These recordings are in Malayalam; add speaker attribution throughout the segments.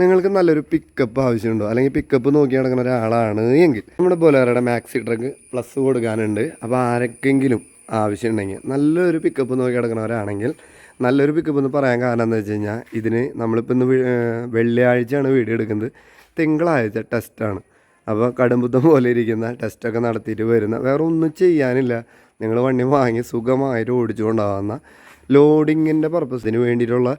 Speaker 1: നിങ്ങൾക്ക് നല്ലൊരു പിക്കപ്പ് ആവശ്യമുണ്ടോ? അല്ലെങ്കിൽ പിക്കപ്പ് നോക്കി നടക്കുന്ന ഒരാളാണ് എങ്കിൽ. നമ്മുടെ ബൊലേറയുടെ മാക്സി ട്രക്ക് പ്ലസ് കൊടുക്കാനുണ്ട്. അപ്പോൾ ആരൊക്കെങ്കിലും ആവശ്യമുണ്ടെങ്കിൽ നല്ലൊരു പിക്കപ്പ് നോക്കി നടക്കുന്നവരാണെങ്കിൽ നല്ലൊരു പിക്കപ്പ് എന്ന് പറയാൻ കാരണം എന്താ വെച്ച് കഴിഞ്ഞാൽ ഇതിന് നമ്മളിപ്പോൾ ഇന്ന് വെള്ളിയാഴ്ചയാണ് വീഡിയോ എടുക്കുന്നത്. തിങ്കളാഴ്ച ടെസ്റ്റാണ് അപ്പോൾ കടുംബുദ്ധം പോലെ ഇരിക്കുന്ന ടെസ്റ്റൊക്കെ നടത്തിയിട്ട് വരുന്ന വേറെ ഒന്നും ചെയ്യാനില്ല. നിങ്ങൾ വണ്ടി വാങ്ങി സുഖമായിട്ട് ഓടിച്ചുകൊണ്ടാകുന്ന ലോഡിങ്ങിന്റെ പർപ്പസിന് വേണ്ടിയിട്ടുള്ള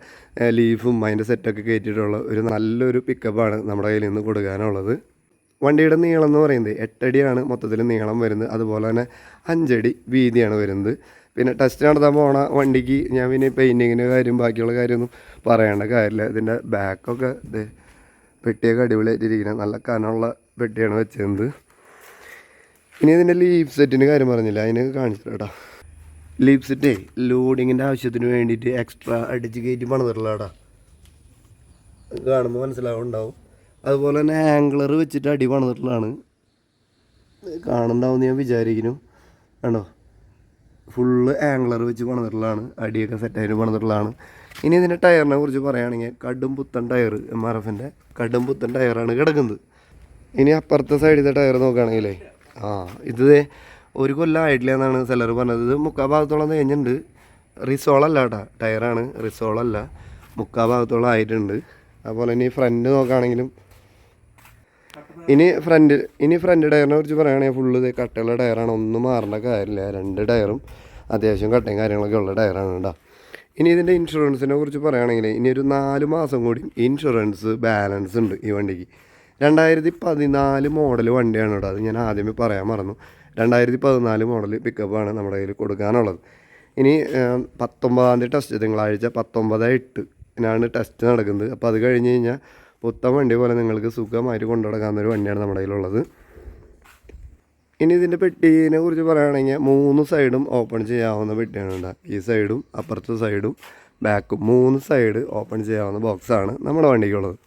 Speaker 1: ലീഫും അതിന്റെ സെറ്റൊക്കെ കയറ്റിയിട്ടുള്ള ഒരു നല്ലൊരു പിക്കപ്പാണ് നമ്മുടെ കയ്യിൽ നിന്ന് കൊടുക്കാനുള്ളത്. വണ്ടിയുടെ നീളം എന്ന് പറയുന്നത് എട്ടടിയാണ് മൊത്തത്തിൽ നീളം വരുന്നത്. അതുപോലെ തന്നെ അഞ്ചടി വീതിയാണ് വരുന്നത്. പിന്നെ ടെസ്റ്റ് നടത്താൻ പോണ വണ്ടിക്ക് ഞാൻ പിന്നെ പെയിന്റിങ്ങിന്റെ കാര്യം ബാക്കിയുള്ള കാര്യമൊന്നും പറയേണ്ട കാര്യമില്ല. ഇതിന്റെ ബാക്കൊക്കെ ഇത് പെട്ടിയൊക്കെ അടിപൊളിയായിട്ടിരിക്കുന്നത് നല്ല കനമുള്ള പെട്ടിയാണ് വെച്ചിരുന്നത് ഇനി ഇതിന്റെ ലീഫ് സെറ്റിന്റെ കാര്യം പറഞ്ഞില്ല. അതിന് കാണിച്ചില്ല കേട്ടോ. ലീഫ് സെറ്റേ ലോഡിങ്ങിന്റെ ആവശ്യത്തിന് വേണ്ടിയിട്ട് എക്സ്ട്രാ അടിച്ച് കയറ്റി പണിതിട്ടുള്ളതാടാ കാണുമ്പോൾ മനസ്സിലാവുണ്ടാവും. അതുപോലെ തന്നെ ആംഗ്ലർ വെച്ചിട്ട് അടി പണിതിട്ടുള്ളതാണ്. കാണുന്നുണ്ടാവും ഞാൻ വിചാരിക്കുന്നു. കണ്ടോ? ഫുള്ള് ആംഗ്ലർ വെച്ച് പണിതിട്ടുള്ളതാണ്. അടിയൊക്കെ സെറ്റായിട്ട് പണിതിട്ടുള്ളതാണ്. ഇനി ഇതിന്റെ ടയറിനെ കുറിച്ച് പറയുകയാണെങ്കിൽ കടും പുത്തൻ ടയർ എം ആർ എഫിന്റെ കടും പുത്തൻ ടയറാണ് കിടക്കുന്നത്. ഇനി അപ്പുറത്തെ സൈഡിലത്തെ ടയർ നോക്കുകയാണെങ്കിലേ ആ ഇത് ഒരു കൊല്ലം ആയിട്ടില്ല എന്നാണ് സെല്ലർ പറഞ്ഞത്. ഇത് മുക്കാൽ ഭാഗത്തോളം തേഞ്ഞിട്ടുണ്ട് റിസോളല്ല കേട്ടോ ടയറാണ് റിസോളല്ല. മുക്കാൽ ഭാഗത്തോളം ആയിട്ടുണ്ട്. അതുപോലെ ഇനി ഫ്രണ്ട് നോക്കുകയാണെങ്കിലും ഇനി ഫ്രണ്ട് ഇനി ഫ്രണ്ട് ടയറിനെ കുറിച്ച് പറയുകയാണെങ്കിൽ ഫുള്ള് ഇത് കട്ടയുള്ള ടയറാണ്. ഒന്നും മാറേണ്ട കാര്യമില്ല. രണ്ട് ടയറും അത്യാവശ്യം കട്ടയും കാര്യങ്ങളൊക്കെ ഉള്ള ടയറാണ് കേട്ടോ. ഇനി ഇതിന്റെ ഇൻഷുറൻസിനെ കുറിച്ച് പറയുകയാണെങ്കിൽ ഇനി ഒരു നാല് മാസം കൂടി ഇൻഷുറൻസ് ബാലൻസ് ഉണ്ട് ഈ വണ്ടിക്ക്. രണ്ടായിരത്തി പതിനാല് മോഡൽ വണ്ടിയാണ് കേട്ടോ അത് ഞാൻ ആദ്യമേ പറയാൻ മറന്നു. രണ്ടായിരത്തി പതിനാല് മോഡൽ പിക്കപ്പാണ് നമ്മുടെ കയ്യിൽ കൊടുക്കാനുള്ളത്. ഇനി പത്തൊമ്പതാം തീയതി ടെസ്റ്റ് തിങ്കളാഴ്ച പത്തൊമ്പത് എട്ട് ാണ് ടെസ്റ്റ് നടക്കുന്നത്. അപ്പോൾ അത് കഴിഞ്ഞ് കഴിഞ്ഞാൽ പുത്തൻ വണ്ടി പോലെ നിങ്ങൾക്ക് സുഖമായിട്ട് കൊണ്ടു നടക്കാവുന്ന ഒരു വണ്ടിയാണ് നമ്മുടെ കയ്യിലുള്ളത്. ഇനി ഇതിന്റെ പെട്ടീനെ കുറിച്ച് പറയുകയാണെങ്കിൽ മൂന്ന് സൈഡും ഓപ്പൺ ചെയ്യാവുന്ന പെട്ടിയാണ് ഉണ്ടാകുക ഈ സൈഡും അപ്പുറത്തെ സൈഡും ബാക്കും മൂന്ന് സൈഡ് ഓപ്പൺ ചെയ്യാവുന്ന ബോക്സാണ് നമ്മുടെ വണ്ടിക്കുള്ളത്.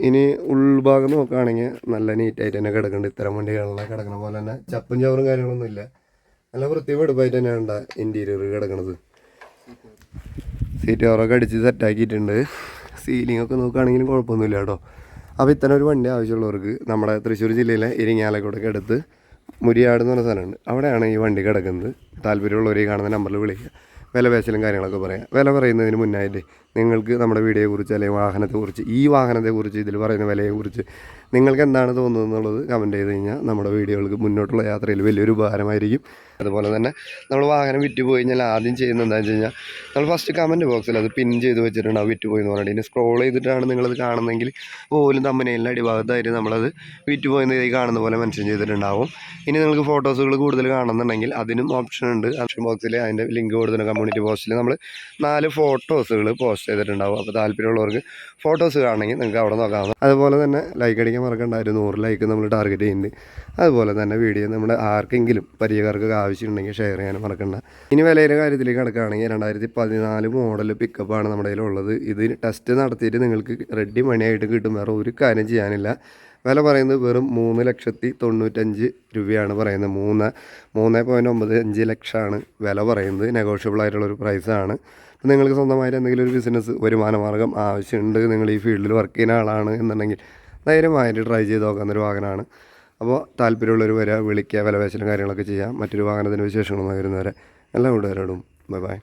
Speaker 1: ഇനി ഉൾഭാഗം നോക്കുകയാണെങ്കിൽ നല്ല നീറ്റായിട്ട് തന്നെ കിടക്കുന്നുണ്ട് ഇത്തരം വണ്ടികളിലെ കിടക്കുന്ന പോലെ തന്നെ ചപ്പും ചവറും കാര്യങ്ങളൊന്നും ഇല്ല നല്ല വൃത്തി വെടുപ്പായിട്ട് തന്നെയാണ് ഉണ്ടാ ഇന്റീരിയർ കിടക്കുന്നത് സീറ്റ് കവറൊക്കെ അടിച്ച് സെറ്റാക്കിയിട്ടുണ്ട് സീലിംഗ് ഒക്കെ നോക്കുകയാണെങ്കിലും കുഴപ്പമൊന്നുമില്ല കേട്ടോ അപ്പോൾ ഇത്തരം ഒരു വണ്ടി ആവശ്യമുള്ളവർക്ക് നമ്മുടെ തൃശ്ശൂർ ജില്ലയിലെ ഇരിങ്ങാലക്കൂടൊക്കെ അടുത്ത് മുരിയാട് എന്ന് പറഞ്ഞ സ്ഥലമുണ്ട് അവിടെയാണ് ഈ വണ്ടി കിടക്കുന്നത് താല്പര്യമുള്ളവർ ഈ കാണുന്ന നമ്പറിൽ വിളിക്കുക വില പേശലും കാര്യങ്ങളൊക്കെ പറയാം വില പറയുന്നതിന് മുന്നായിട്ട് നിങ്ങൾക്ക് നമ്മുടെ വീഡിയോയെക്കുറിച്ച് അല്ലെങ്കിൽ വാഹനത്തെക്കുറിച്ച് ഈ വാഹനത്തെക്കുറിച്ച് ഇതിൽ പറയുന്ന വിലയെക്കുറിച്ച് നിങ്ങൾക്ക് എന്താണ് തോന്നുന്നത് എന്നുള്ളത് കമന്റ് ചെയ്ത് കഴിഞ്ഞാൽ നമ്മുടെ വീഡിയോകൾക്ക് മുന്നോട്ടുള്ള യാത്രയിൽ വലിയൊരു ഉപകാരമായിരിക്കും. അതുപോലെ തന്നെ നമ്മൾ വാഹനം വിറ്റ് പോയി കഴിഞ്ഞാൽ ആദ്യം ചെയ്യുന്നത് എന്താണെന്ന് വെച്ച് കഴിഞ്ഞാൽ നമ്മൾ ഫസ്റ്റ് കമന്റ് ബോക്സിൽ അത് പിൻ ചെയ്ത് വെച്ചിട്ടുണ്ടാവും വിറ്റ് പോയി എന്ന് പറഞ്ഞിട്ട് ഇനി സ്ക്രോൾ ചെയ്തിട്ടാണ് നിങ്ങളത് കാണുന്നതെങ്കിൽ പോലും തമ്മനയിലെ അടിഭാഗത്തായിട്ട് നമ്മളത് വിറ്റ് പോയെന്ന് ഈ കാണുന്ന പോലെ മെൻഷൻ ചെയ്തിട്ടുണ്ടാവും. ഇനി നിങ്ങൾക്ക് ഫോട്ടോസുകൾ കൂടുതൽ കാണുന്നുണ്ടെങ്കിൽ അതിനും ഓപ്ഷൻ ഉണ്ട്. ഓപ്ഷൻ ബോക്സിൽ അതിന്റെ ലിങ്ക് കൊടുത്തിട്ടുണ്ട്. കമ്മ്യൂണിറ്റി പോസ്റ്റിൽ നമ്മൾ നാല് ഫോട്ടോസുകൾ പോസ്റ്റ് ചെയ്തിട്ടുണ്ടാവും. അപ്പോൾ താല്പര്യമുള്ളവർക്ക് ഫോട്ടോസ് കാണണമെങ്കിൽ നിങ്ങൾക്ക് അവിടെ നോക്കാം. അതുപോലെ തന്നെ ലൈക്ക് അടിക്കാൻ മറക്കണ്ട ഒരു നൂറ് ലൈക്ക് നമ്മൾ ടാർഗറ്റ് ചെയ്യുന്നുണ്ട്. അതുപോലെ തന്നെ വീഡിയോ നമ്മുടെ ആർക്കെങ്കിലും പരിചയക്കാർക്കൊക്കെ ആവശ്യമുണ്ടെങ്കിൽ ഷെയർ ചെയ്യാൻ മറക്കണ്ട. ഇനി വിലയുടെ കാര്യത്തിലേക്ക് കിടക്കുകയാണെങ്കിൽ രണ്ടായിരത്തി പതിനാല് മോഡൽ പിക്കപ്പാണ് നമ്മുടെ കയ്യിലുള്ളത് ഇത് ടെസ്റ്റ് നടത്തിയിട്ട് നിങ്ങൾക്ക് റെഡി മണിയായിട്ട് കിട്ടും. വേറെ ഒരു കാര്യം ചെയ്യാനില്ല. വില പറയുന്നത് വെറും മൂന്ന് ലക്ഷത്തി തൊണ്ണൂറ്റഞ്ച് രൂപയാണ് പറയുന്നത്. മൂന്ന് മൂന്ന് പോയിന്റ് ഒമ്പത് അഞ്ച് ലക്ഷമാണ് വില പറയുന്നത്. നെഗോഷ്യബിൾ ആയിട്ടുള്ളൊരു പ്രൈസാണ് നിങ്ങൾക്ക് സ്വന്തമായിട്ട് എന്തെങ്കിലും ഒരു ബിസിനസ് വരുമാന മാർഗം ആവശ്യമുണ്ട് നിങ്ങൾ ഈ ഫീൽഡിൽ വർക്ക് ചെയ്യുന്ന ആളാണ് എന്നുണ്ടെങ്കിൽ ധൈര്യമായിട്ട് ട്രൈ ചെയ്ത് നോക്കാവുന്നൊരു വാഹനമാണ്. അപ്പോൾ താല്പര്യമുള്ളവർ വരെ വിളിക്കുക വിലപേശലും കാര്യങ്ങളൊക്കെ ചെയ്യാം. മറ്റൊരു വാഹനത്തിന്റെ വിശേഷങ്ങളൊന്നും വരുന്നവരെ എല്ലാ കൂട്ടുകാരോടും ബൈ ബൈ